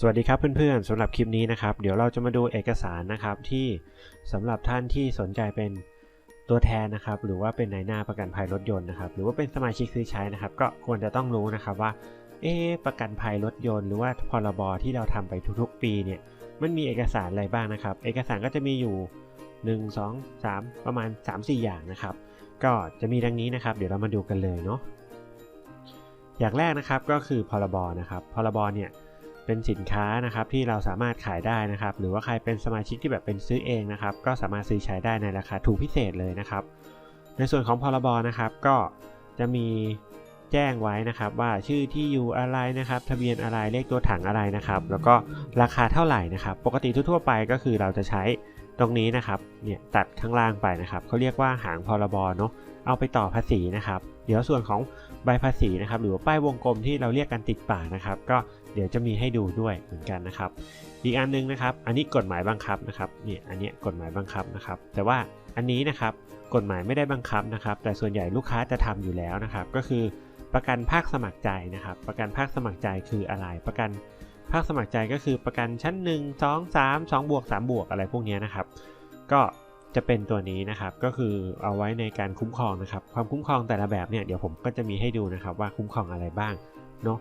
สวัสดีครับเพื่อนๆสำหรับคลิปนี้นะครับ เดี๋ยวเราจะมาดูเอกสารนะครับที่สำหรับท่านที่สนใจเป็นตัวแทนนะครับ หรือว่าเป็นนายหน้าประกันภัยรถยนต์นะครับ หรือว่าเป็นสมาชิกซื้อใช้นะครับ ก็ควรจะต้องรู้นะครับว่า เอ๊ประกันภัยรถยนต์หรือว่าพรบที่เราทำไปทุกๆ ปีเนี่ยมันมีเอกสารอะไรบ้างนะครับ เอกสารก็จะมีอยู่ 1 2 3 ประมาณ 3-4 อย่างนะครับ ก็จะมีดังนี้นะครับ เดี๋ยวเรามาดูกันเลยเนาะอย่างแรกนะครับก็คือพรบนะครับพรบเนี่ย เป็นสินค้านะครับที่เราสามารถขายได้นะครับ หรือว่าใครเป็นสมาชิกที่แบบเป็นซื้อเองนะครับ ก็สามารถซื้อใช้ได้ในราคาถูกพิเศษเลยนะครับ ในส่วนของพรบนะครับก็จะมีแจ้งไว้นะครับว่าชื่อที่อยู่อะไรนะครับ ทะเบียนอะไรเลขตัวถังอะไรนะครับ แล้วก็ราคาเท่าไหร่นะครับ ปกติทั่วๆไปก็คือเราจะใช้ตรงนี้นะครับเนี่ยตัดข้างล่างไปนะครับเขาเรียกว่าหางพรบเนาะ เอาไปต่อภาษีนะครับ เดี๋ยวส่วนของใบภาษีนะครับ หรือว่าป้ายวงกลมที่เราเรียกกันติดปากนะครับ ก็เดี๋ยวจะมีให้ดูด้วยเหมือนกันนะครับ อีกอันนึงนะครับ อันนี้กฎหมายบังคับนะครับเนี่ยอันนี้กฎหมายบังคับนะครับ แต่ว่าอันนี้นะครับกฎหมายไม่ได้บังคับนะครับ แต่ส่วนใหญ่ลูกค้าจะทำอยู่แล้วนะครับ ก็คือประกันภาคสมัครใจนะครับ ประกันภาคสมัครใจคืออะไร ประกันภาคสมัครใจก็คือประกันชั้น 1 2 3 2บวก3บวกอะไรพวกนี้นะครับ ก็ จะเป็นตัวนี้นะครับก็คือเอาไว้ในการคุ้มครองนะครับ ความคุ้มครองแต่ละแบบเนี่ยเดี๋ยวผมก็จะมีให้ดูนะครับว่าคุ้มครองอะไรบ้างเนาะ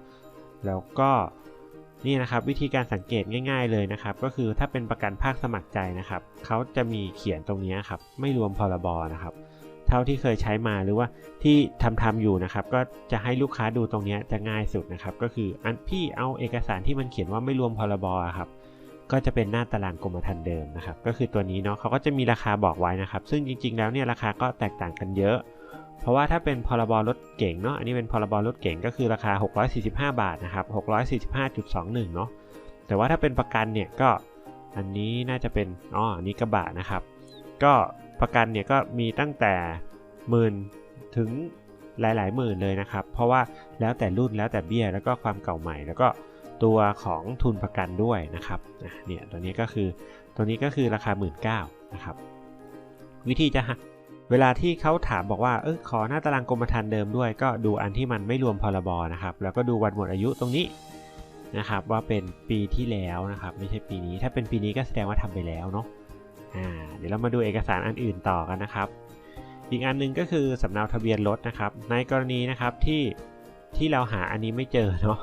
แล้วก็นี่นะครับวิธีการสังเกตง่าย ๆเลยนะครับ ก็คือถ้าเป็นประกันภาคสมัครใจนะครับเขาจะมีเขียนตรงนี้ครับไม่รวมพรบนะครับ เท่าที่เคยใช้มาหรือว่าที่ทำทำอยู่นะครับ ก็จะให้ลูกค้าดูตรงนี้จะง่ายสุดนะครับ ก็คืออันพี่เอาเอกสารที่มันเขียนว่าไม่รวมพรบครับ ก็จะเป็นหน้าตารางกรมธรรม์เดิมนะครับ ก็คือตัวนี้เนาะเขาก็จะมีราคาบอกไว้นะครับ ซึ่งจริง ๆ แล้วเนี่ยราคาก็แตกต่างกันเยอะ เพราะว่าถ้าเป็นพรบรถเก่งเนาะ อันนี้เป็นพรบรถเก่งก็คือราคา 645 บาทนะครับ 645.21 เนาะ แต่ว่าถ้าเป็นประกันเนี่ยก็อันนี้น่าจะเป็น อ๋อ อันนี้กระบะนะครับ ก็ประกันเนี่ยก็มีตั้งแต่หมื่นถึงหลายๆหมื่นเลยนะครับ เพราะว่าแล้วแต่รุ่นแล้วแต่เบี้ยแล้วก็ความเก่าใหม่แล้วก็ ตัวของทุนประกันด้วยนะครับเนี่ยตัวนี้ก็คือตัวนี้ก็คือราคา 1 9ื่นนะครับ วิธีจะเวลาที่เขาถามบอกว่าเออขอหน้าตารางกรมธรรม์เดิมด้วย ก็ดูอันที่มันไม่รวมพรบนะครับ แล้วก็ดูวันหมดอายุตรงนี้นะครับ ว่าเป็นปีที่แล้วนะครับ ไม่ใช่ปีนี้ ถ้าเป็นปีนี้ก็แสดงว่าทำไปแล้วเนาะอ่าเดี๋ยวเรามาดูเอกสารอันอื่นต่อกันนะครับ อีกอันนึงก็คือสำเนาทะเบียนรถนะครับ ในกรณีนะครับที่ที่เราหาอันนี้ไม่เจอเนาะ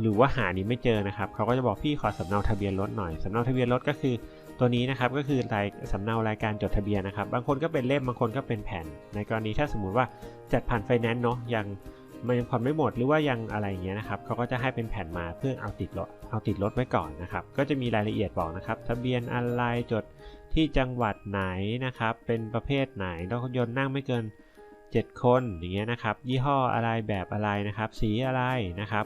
หรือว่าหานี้ไม่เจอนะครับเขาก็จะบอกพี่ขอสำเนาทะเบียนรถหน่อยสำเนาทะเบียนรถก็คือ ตัวนี้นะครับก็คือรายสำเนารายการจดทะเบียนนะครับ บางคนก็เป็นเล่มบางคนก็เป็นแผ่น ในกรณีถ้าสมมุติว่าจัดผ่านไฟแนนซ์เนาะยังมันยังผ่อนไม่หมดหรือว่ายังอะไรอย่างเงี้ยนะครับเขาก็จะให้เป็นแผ่นมาเพื่อเอาติดรถเอาติดรถไว้ก่อนนะครับ ก็จะมีรายละเอียดบอกนะครับ ทะเบียนอะไรจดที่จังหวัดไหนนะครับ เป็นประเภทไหนรถยนต์นั่งไม่เกิน 7 คนอย่างเงี้ยนะครับ ยี่ห้ออะไรแบบอะไรนะครับ สีอะไรนะครับ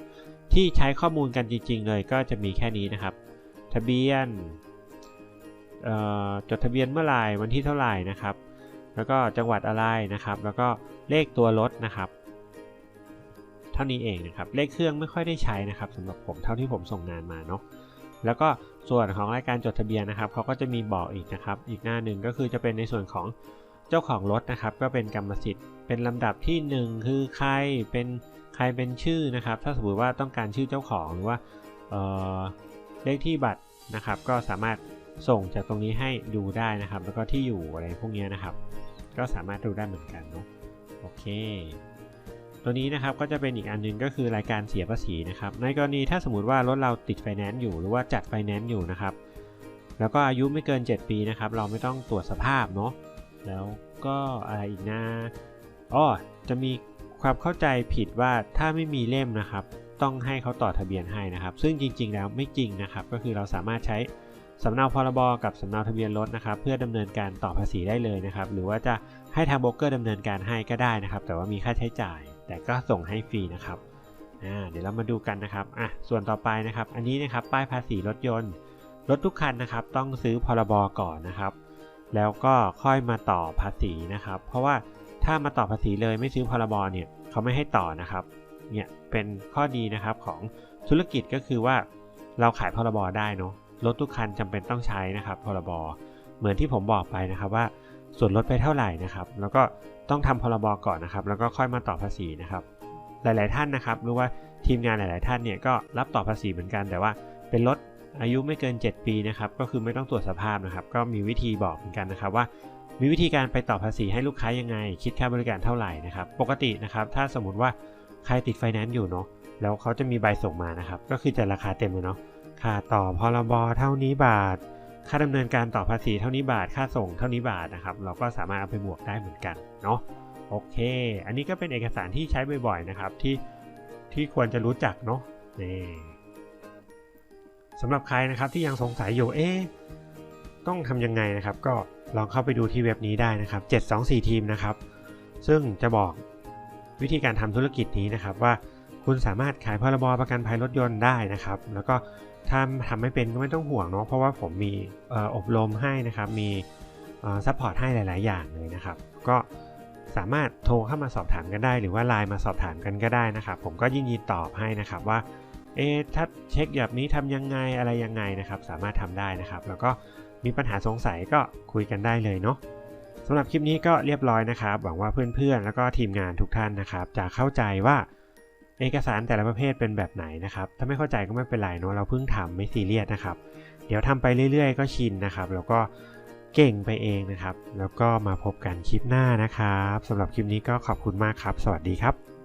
ที่ใช้ข้อมูลกันจริง ๆ เลยก็จะมีแค่นี้นะครับ ทะเบียนจดทะเบียนเมื่อไหร่วันที่เท่าไหร่นะครับ แล้วก็จังหวัดอะไรนะครับ แล้วก็เลขตัวรถนะครับ เท่านี้เองนะครับ เลขเครื่องไม่ค่อยได้ใช้นะครับสำหรับผมเท่าที่ผมส่งงานมาเนาะแล้วก็ส่วนของรายการจดทะเบียนนะครับเขาก็จะมีบอกอีกนะครับ อีกหน้าหนึ่งก็คือจะเป็นในส่วนของ เจ้าของรถนะครับก็เป็นกรรมสิทธิ์ เป็นลำดับที่ 1 คือใครเป็นใครเป็นชื่อนะครับ ถ้าสมมติว่าต้องการชื่อเจ้าของหรือว่าเเลขที่บัตรนะครับ ก็สามารถส่งจากตรงนี้ให้ดูได้นะครับ แล้วก็ที่อยู่อะไรพวกนี้นะครับ ก็สามารถดูได้เหมือนกันเนาะโอเค ตัวนี้นะครับก็จะเป็นอีกอันนึงก็คือรายการเสียภาษีนะครับ ในกรณีถ้าสมมติว่ารถเราติดไฟแนนซ์อยู่หรือว่าจัดไฟแนนซ์อยู่นะครับ แล้วก็อายุไม่เกิน 7 ปีนะครับ เราไม่ต้องตรวจสภาพเนาะ แล้วก็อะไรอีกนะอ๋อจะมีความเข้าใจผิดว่าถ้าไม่มีเล่มนะครับ ต้องให้เขาต่อทะเบียนให้นะครับ ซึ่งจริง ๆ แล้วไม่จริงนะครับ ก็คือเราสามารถใช้สำเนาพรบกับสำเนาทะเบียนรถนะครับ เพื่อดำเนินการต่อภาษีได้เลยนะครับ หรือว่าจะให้ทางโบรกเกอร์ดำเนินการให้ก็ได้นะครับ แต่ว่ามีค่าใช้จ่าย แต่ก็ส่งให้ฟรีนะครับเดี๋ยวเรามาดูกันนะครับอะส่วนต่อไปนะครับ อันนี้นะครับป้ายภาษีรถยนต์ รถทุกคันนะครับ ต้องซื้อพรบก่อนนะครับ แล้วก็ค่อยมาต่อภาษีนะครับ เพราะว่าถ้ามาต่อภาษีเลยไม่ซื้อพรบเนี่ยเขาไม่ให้ต่อนะครับเนี่ยเป็นข้อดีนะครับของธุรกิจก็คือว่าเราขายพรบได้เนาะรถทุกคันจำเป็นต้องใช้นะครับพรบเหมือนที่ผมบอกไปนะครับว่าส่วนลดไปเท่าไหร่นะครับ แล้วก็ต้องทำพรบก่อนนะครับ แล้วก็ค่อยมาต่อภาษีนะครับ หลาย ๆ ท่านนะครับหรือว่าทีมงานหลาย ๆ ท่านเนี่ยก็รับต่อภาษีเหมือนกัน แต่ว่าเป็นรถ อายุไม่เกิน 7 ปีนะครับก็คือไม่ต้องตรวจสภาพนะครับ ก็มีวิธีบอกเหมือนกันนะครับว่า มีวิธีการไปต่อภาษีให้ลูกค้ายังไง คิดค่าบริการเท่าไหร่นะครับ ปกตินะครับถ้าสมมติว่าใครติดไฟแนนซ์อยู่เนาะแล้วเขาจะมีใบส่งมานะครับ ก็คือจะราคาเต็มเลยเนาะค่าต่อพรบเท่านี้บาท ค่าดำเนินการต่อภาษีเท่านี้บาท ค่าส่งเท่านี้บาทนะครับ เราก็สามารถเอาไปบวกได้เหมือนกันเนาะโอเค อันนี้ก็เป็นเอกสารที่ใช้บ่อยๆนะครับที่ที่ควรจะรู้จักเนาะนี่ สำหรับใครนะครับที่ยังสงสัยอยู่เอ๊ะต้องทำยังไงนะครับ ก็ลองเข้าไปดูที่เว็บนี้ได้นะครับ 724 ทีมนะครับ ซึ่งจะบอกวิธีการทำธุรกิจนี้นะครับ ว่าคุณสามารถขายพรบประกันภัยรถยนต์ได้นะครับ แล้วก็ถ้าทำไม่เป็นก็ไม่ต้องห่วงเนาะเพราะว่าผมมีเอ่ออบรมให้นะครับ มีซัพพอร์ตให้หลาย ๆ อย่างเลยนะครับ ก็สามารถโทรเข้ามาสอบถามกันได้ หรือว่าไลน์มาสอบถามกันก็ได้นะครับ ผมก็ยินดีตอบให้นะครับว่า เอ๊ะถ้าเช็คแบบนี้ทำยังไงอะไรยังไงนะครับ สามารถทำได้นะครับ แล้วก็มีปัญหาสงสัยก็คุยกันได้เลยเนาะสำหรับคลิปนี้ก็เรียบร้อยนะครับ หวังว่าเพื่อนๆ แล้วก็ทีมงานทุกท่านนะครับ จะเข้าใจว่าเอกสารแต่ละประเภทเป็นแบบไหนนะครับ ถ้าไม่เข้าใจก็ไม่เป็นไรเนาะ เราเพิ่งทำไม่ซีเรียสนะครับ เดี๋ยวทำไปเรื่อยๆ ก็ชินนะครับ แล้วก็เก่งไปเองนะครับ แล้วก็มาพบกันคลิปหน้านะครับสำหรับคลิปนี้ก็ขอบคุณมากครับ สวัสดีครับ